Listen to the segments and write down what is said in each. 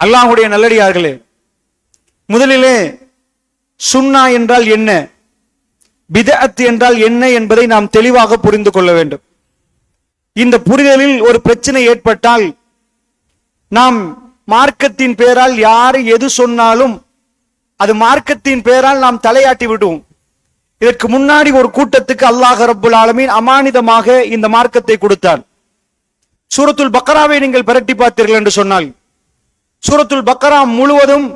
அல்லாஹுடைய நல்லடியார்களே முதலிலே சுன்னா என்றால் என்ன? பிதஅத் என்றால் என்ன என்பதை நாம் தெளிவாக புரிந்து கொள்ள வேண்டும். இந்த புரிதலில் ஒரு பிரச்சனை ஏற்பட்டால் நாம் மார்க்கத்தின் பேரால் யார் எது சொன்னாலும் அது மார்க்கத்தின் பேரால் நாம் தலையாட்டி விடுவோம். இதற்கு முன்னாடி ஒரு கூட்டத்துக்கு அல்லாஹ் ரபுல் ஆலமீன் அமானிதமாக இந்த மார்க்கத்தை கொடுத்தான். சூரத்துல் பக்கராவை நீங்கள் பிரட்டி பார்த்தீர்கள் என்று சொன்னால் சூரத்துல் பக்கரா முழுவதும்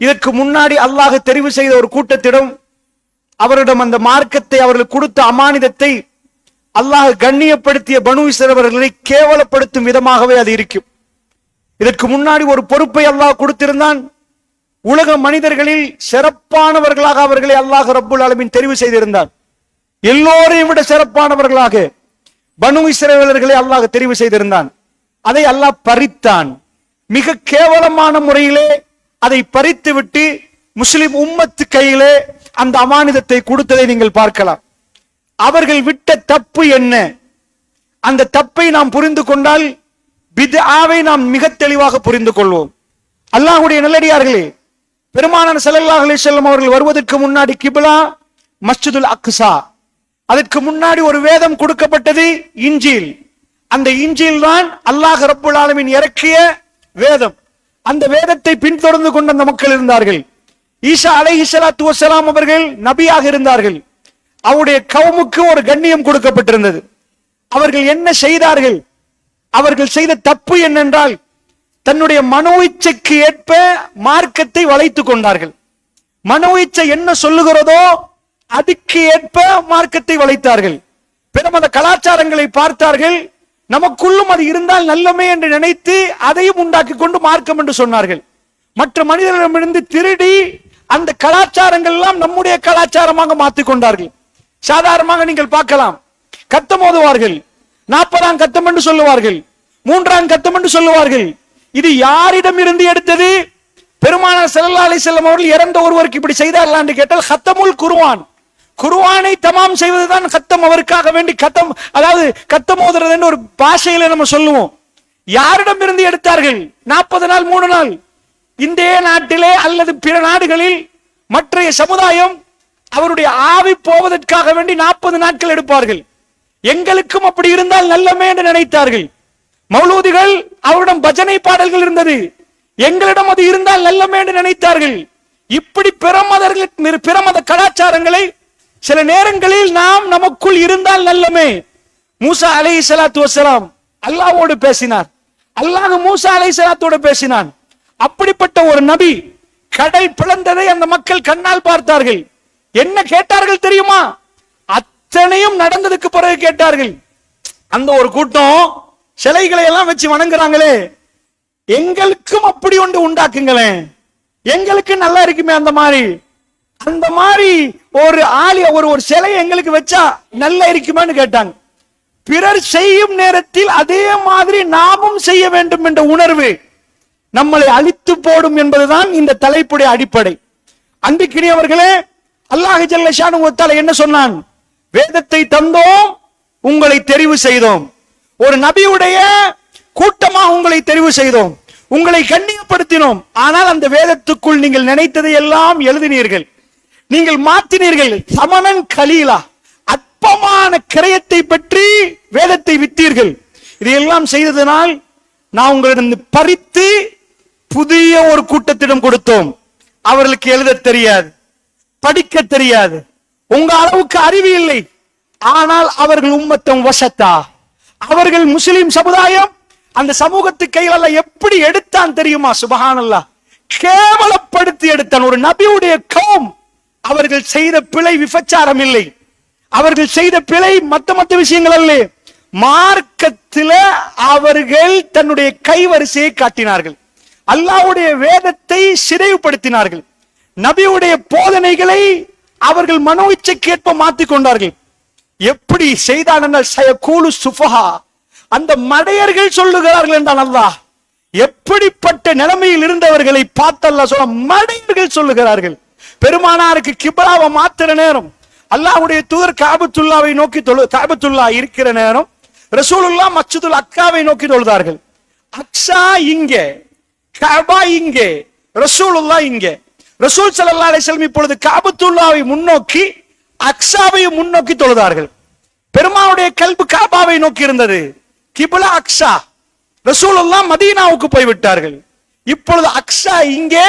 இதற்கு முன்னாடி அல்லாஹ் தெரிவு செய்த ஒரு கூட்டத்திடம் அவரிடம் அந்த மார்க்கத்தை அவர்கள் கொடுத்த அமானிதத்தை அல்லாஹ் கண்ணியப்படுத்திய பனு இஸ்ரவர்களை கேவலப்படுத்தும் விதமாகவே அது இருக்கும். இதற்கு முன்னாடி ஒரு பொறுப்பை அல்லாஹ் கொடுத்திருந்தான். உலக மனிதர்களில் சிறப்பானவர்களாக அவர்களை அல்லாஹ் ரப்புல் அலமின் தெரிவு செய்திருந்தான். எல்லோரையும் விட சிறப்பானவர்களாக பனு இஸ்ரவேலர்களை அல்லாஹ் தெரிவு செய்திருந்தான். அதை அல்லாஹ் பறித்தான். மிக கேவலமான முறையிலே அதை பறித்து விட்டு முஸ்லிம் உம்மத்து கையிலே அந்த அமானிதத்தை கொடுத்ததை நீங்கள் பார்க்கலாம். அவர்கள் விட்ட தப்பு என்ன? அந்த தப்பை நாம் புரிந்து கொண்டால் பிதாவை நாம் மிக தெளிவாக புரிந்து கொள்வோம். அல்லாஹ்வுடைய நல்லடியார்களே பெருமானார் ஸல்லல்லாஹு அலைஹி செல்லம் அவர்கள் வருவதற்கு முன்னாடி கிபிலா மஸ்ஜிதுல் அக்ஸா. அதற்கு முன்னாடி ஒரு வேதம் கொடுக்கப்பட்டது இஞ்சில். அந்த இஞ்சில் தான் அல்லாஹ் ரப்புல் ஆலமின் இறக்கிய வேதம். அந்த வேதத்தை பின்தொடர்ந்து கொண்ட அந்த மக்கள் இருந்தார்கள். ஈஷா அலை இசலாத்து வசலாம் அவர்கள் நபியாக இருந்தார்கள். அவருடைய கவுமுக்கு ஒரு கண்ணியம் கொடுக்கப்பட்டிருந்தது. அவர்கள் என்ன செய்தார்கள்? அவர்கள் செய்த தப்பு என்னென்றால் தன்னுடைய மனோ இச்சைக்கு ஏற்ப மார்க்கத்தை வளைத்துக் கொண்டார்கள். மனோ இச்சை என்ன சொல்லுகிறதோ அதுக்கு ஏற்ப மார்க்கத்தை வளைத்தார்கள். பெரும் அந்த கலாச்சாரங்களை பார்த்தார்கள். நமக்குள்ளும் அது இருந்தால் நல்லமே என்று நினைத்து அதையும் உண்டாக்கி கொண்டு மார்க்கம் என்று சொன்னார்கள். மற்ற மனிதர்களிடமிருந்து திருடி அந்த கலாச்சாரங்கள் எல்லாம் நம்முடைய கலாச்சாரமாக மாற்றிக் கொண்டார்கள். சாதாரணமாக நீங்கள் பார்க்கலாம். கத்தம் ஓதுவார்கள். நாற்பதாம் கத்தம் என்று சொல்லுவார்கள். மூன்றாம் கத்தம் என்று சொல்லுவார்கள். இது யாரிடம் இருந்து எடுத்தது? பெருமானார் செல்லா அலி செல்லம் அவர்கள் இறந்த ஒருவருக்கு இப்படி செய்தார்களா என்று கேட்டால் ஹத்தமுல் குருவான் குருவானை தமாம் செய்வதுதான் கத்தம் அவருக்காக வேண்டி கத்தம் அதாவது கத்தம் ஓதுறதுன்னு ஒரு பாஷையில நம்ம சொல்லுவோம். யாரிடம் இருந்து எடுத்தார்கள்? நாற்பது நாள் மூணு நாள். இந்திய நாட்டிலே அல்லது பிற நாடுகளில் மற்றைய சமுதாயம் அவருடைய ஆவி போவதற்காக வேண்டி நாற்பது நாட்கள் எடுப்பார்கள். எங்களுக்கும் அப்படி இருந்தால் நல்லமே என்று நினைத்தார்கள். மௌலூதிகள் அவரிடம் பஜனை பாடல்கள் இருந்தது. எங்களிடம் அது இருந்தால் நல்லமே என்று நினைத்தார்கள். இப்படி பிறமதர்கள் பிறமத கலாச்சாரங்களை சில நேரங்களில் நாம் நமக்குள் இருந்தால் நல்லமே. மூசா அலை சலாத்து வசலாம் அல்லாவோடு பேசினார். அல்லாஹ் மூசா அலை சலாத்தோடு பேசினான். அப்படிப்பட்ட ஒரு நபி கடல் பிளந்ததை அந்த மக்கள் கண்ணால் பார்த்தார்கள். என்ன கேட்டார்கள் தெரியுமா? அத்தனையும் நடந்ததுக்கு பிறகு கேட்டார்கள். அந்த ஒரு கூட்டம் சிலைகளை எல்லாம் வச்சு வணங்குறாங்களே. எங்களுக்கும் அப்படி ஒன்று உண்டாக்குங்களேன். எங்களுக்கு நல்லா இருக்குமே அந்த மாதிரி. அந்த மாதிரி ஒரு ஆலிய ஒரு ஒரு சிலையை எங்களுக்கு வச்சா நல்லா இருக்குமான்னு கேட்டாங்க. பிறர் செய்யும் நேரத்தில் அதே மாதிரி நாமும் செய்ய வேண்டும் என்ற உணர்வு நம்மளை அழித்து போடும் என்பதுதான் இந்த தலைப்புடைய அடிப்படை. அன்பிக்கினியவர்களே அல்லாஹ் ஜல்லஷானு ஒத்தால என்ன சொன்னான்? வேதத்தை தந்தோம் உங்களை தெரிவு செய்தோம். ஒரு நபியுடைய கூட்டமாக உங்களை தெரிவு செய்தோம். உங்களை கண்ணியப்படுத்தினோம். ஆனால் அந்த வேதத்துக்குள் நீங்கள் நினைத்ததை எல்லாம் எழுதினீர்கள். நீங்கள் மாற்றினீர்கள். சமணன் கலீலா. அற்பமான கிரயத்தை பற்றி வேதத்தை வித்தீர்கள் இதையெல்லாம் செய்ததனால் நான் உங்களிடம் பறித்து புதிய ஒரு கூட்டத்திடம் கொடுத்தோம். அவர்களுக்கு எழுத தெரியாது படிக்க தெரியாது. உங்க அளவுக்கு அறிவு இல்லை. ஆனால் அவர்கள் உம்மத்தம் வசத்தா. அவர்கள் முஸ்லிம் சமுதாயம் அந்த சமூகத்து கையில் எப்படி எடுத்தான் தெரியுமா? சுபஹானல்லா. கேவலப்படுத்தி எடுத்தான். ஒரு நபியுடைய கம் அவர்கள் செய்த பிழை விபச்சாரம் இல்லை அவர்கள் செய்த பிழை மத்த மத்த விஷயங்கள் அல்ல. மார்க்கத்தில் அவர்கள் தன்னுடைய கைவரிசையை காட்டினார்கள். அல்லாவுடைய வேதத்தை சிறைவுபடுத்தினார்கள் நபியுடைய போதனைகளை அவர்கள் மனோ இச்சைக்கேற்ப மாற்றிக் கொண்டார்கள். எப்படி செய்தார்கள் சயகூலு சுஃபஹா. அந்த மடையர்கள் சொல்லுகிறார்கள் என்றான் அல்லாஹ் எப்படிப்பட்ட நிலைமையில் இருந்தவர்களை பார்த்தல்ல சொல்ல மடையர்கள் சொல்லுகிறார்கள். பெருமானாருக்கு கிப்ராவை மாத்துற நேரம் அல்லாவுடைய தூதர் காபத்துல்லாவை நோக்கி தொழு காபத்துல்லா இருக்கிற நேரம் ரசூலுல்லா மச்சுதுல் அக்காவை நோக்கி தொழுதார்கள். அக்ஸா இங்கே கபா இங்கே ரசூலுல்லா இங்கே. ரசூல் சல்லா அலிஸ்லம் இப்பொழுது காபத்துல்லாவை முன்னோக்கி அக்ஸாவையும் முன்னோக்கி தொழுதார்கள். பெருமானுடைய கல்பு காபாவை நோக்கி இருந்தது. கிபுலா அக்ஸா. ரசூலுல்லா மதீனாவுக்கு போய்விட்டார்கள். இப்பொழுது அக்ஸா இங்கே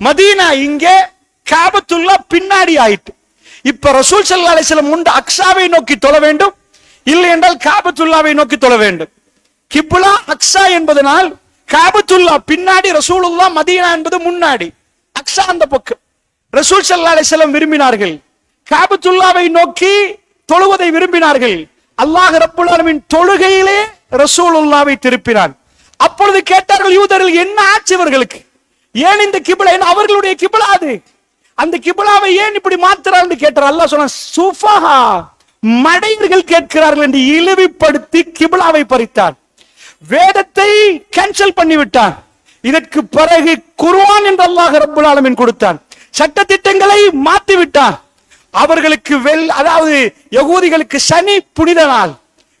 மதீனா இங்கே காபத்துல்லா பின்னாடி ஆயிட்டு. இப்ப ரசூல் சல்லா அலிஸ்லம் வஸல்லம் அக்ஸாவை நோக்கி தொழ வேண்டும். இல்லை என்றால் காபத்துல்லாவை நோக்கி தொழ வேண்டும். கிபுலா அக்ஸா என்பதனால் காபத்துல்லா பின்னாடி ரசூலுல்லா மதீனா என்பது முன்னாடி. அக்ஸா அந்த பக்கம். ரசூல் சல்லா அலிஸ்லம் விரும்பினார்கள். காபத்துல்லாவை நோக்கி தொழுவதை விரும்பினார்கள். அல்லாஹ் ரப்புல் தொழுகையிலே ரசூலுல்லாவை திருப்பினான். அப்பொழுது கேட்டார்கள் யூதர்கள் என்ன ஆச்சு இவர்களுக்கு? ஏன் இந்த கிபிலா? அவர்களுடைய கிபிளா அது? அந்த கிபிலாவை ஏன் இப்படி மாத்துறான்னு கேட்டார். அல்லாஹ் சொன்ன சுஃபஹா மடையர்கள் கேட்கிறார்கள் என்று இழிவுபடுத்தி கிபிலாவை பறித்தார். வேதத்தை கேன்சல் பண்ணிவிட்டான் இதற்கு பிறகு குர்வான் என்று அல்லாஹ் ரப்புல் ஆலமின் கொடுத்தான் சட்ட திட்டங்களை மாத்தி விட்டான் அவர்களுக்கு வெல் அதாவது யகூதிகளுக்கு சனி புனித நாள்.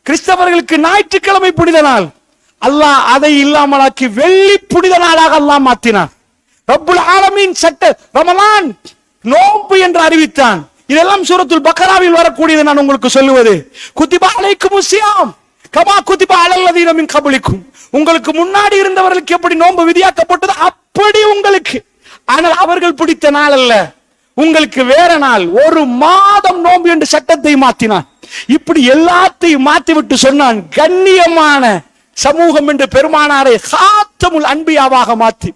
கிறிஸ்தவர்களுக்கு ஞாயிற்றுக்கிழமை புனித நாள். அல்லாஹ் அதை இல்லாமலாக்கி வெள்ளி புனித நாளாக அல்லாஹ் மாத்தினான். ரப்புல் ஆலமீன் சட்ட ரமலான் நோம்பு என்று அறிவித்தான். இதெல்லாம் சூரத்துல் பக்கராவில் வரக்கூடியது நான் உங்களுக்கு சொல்லுவது. குத்திபா அலைக்கும் முசியாம் கமா குத்திபா அலல்லதீனமின் கபலிக்கும். உங்களுக்கு முன்னாடி இருந்தவர்களுக்கு எப்படி நோன்பு விதியாக்கப்பட்டது அப்படி உங்களுக்கு. ஆனால் அவர்கள் பிடித்த நாள் அல்ல. உங்களுக்கு வேற நாள். ஒரு மாதம் நோம்பு என்று சட்டத்தை மாத்தினான். இப்படி எல்லாத்தையும் மாற்றிவிட்டு சொன்னான் கண்ணியமான சமூகம் என்று பெருமானாரை ஹாத்தமுல் அன்பியாவாக மாற்றி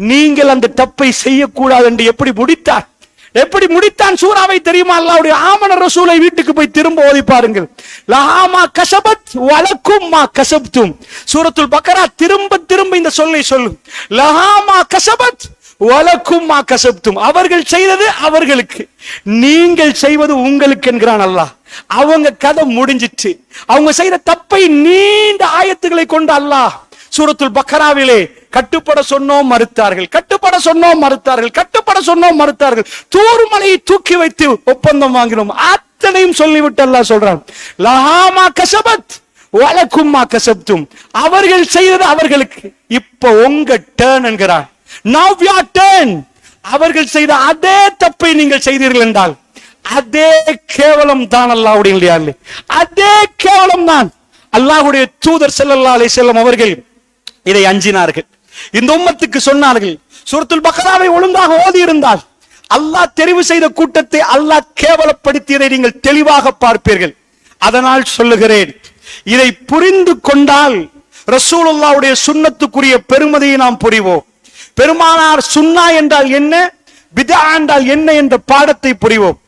நீங்கள் அந்த தப்பை செய்யக்கூடாது என்று எப்படி முடித்தார்? எப்படி முடித்தான் சூறாவை தெரியுமா? அல்லாவுடைய ஆமன ரசூலை வீட்டுக்கு போய் திரும்ப ஓதி பாருங்கள். லஹாமா கசபத் வலக்கும் மா கசப்தும். சூரத்துல் பக்கரா திரும்ப திரும்ப இந்த சொல்லை சொல்லும். லஹாமா கசபத் வலக்கும் மா கசப்தும். அவர்கள் செய்தது அவர்களுக்கு. நீங்கள் செய்வது உங்களுக்கு என்கிறான் அல்லாஹ். அவங்க கதை முடிஞ்சிச்சு. அவங்க செய்த தப்பை நீண்ட ஆயத்துக்களை கொண்டு அல்லாஹ். சூரத்துல் பக்கராவிலே கட்டுப்பட சொன்னோம் மறுத்தார்கள். கட்டுப்பட சொன்னோம் மறுத்தார்கள். கட்டுப்பட சொன்னோம் மறுத்தார்கள். தூர்மலையை தூக்கி வைத்து ஒப்பந்தம் வாங்கினோம். அத்தனையும் சொல்லிவிட்டு அல்லாஹ் சொல்றான். லஹாமா கசபத் வழக்குமா கசப்தும். அவர்கள் செய்தது அவர்களுக்கு. இப்ப உங்க டேர்ன் என்கிறான் நவ்யா டேர்ன் அவர்கள் செய்த அதே தப்பை நீங்கள் செய்தீர்கள் என்றால் அதே கேவலம் தான் அல்லாஹ்வுடைய அதே கேவலம் தான். அல்லாஹுடைய தூதர் செல்லல்லா அலை செல்லும் அவர்கள் இதை அஞ்சினார்கள். இந்த உம்மத்துக்கு சொன்னார்கள். சூரத்துல் பக்ராவை ஒழுங்காக ஓதி இருந்தால் அல்லாஹ் தெரிவு செய்த கூட்டத்தை அல்லாஹ் கேவலப்படுத்தியதை நீங்கள் தெளிவாக பார்ப்பீர்கள். அதனால் சொல்லுகிறேன் இதை புரிந்து கொண்டால் ரசூலுல்லாவுடைய சுண்ணத்துக்குரிய பெருமதியை நாம் புரிவோம். பெருமானார் சுன்னா என்றால் என்ன பிதா என்றால் என்ன என்ற பாடத்தை புரிவோம்.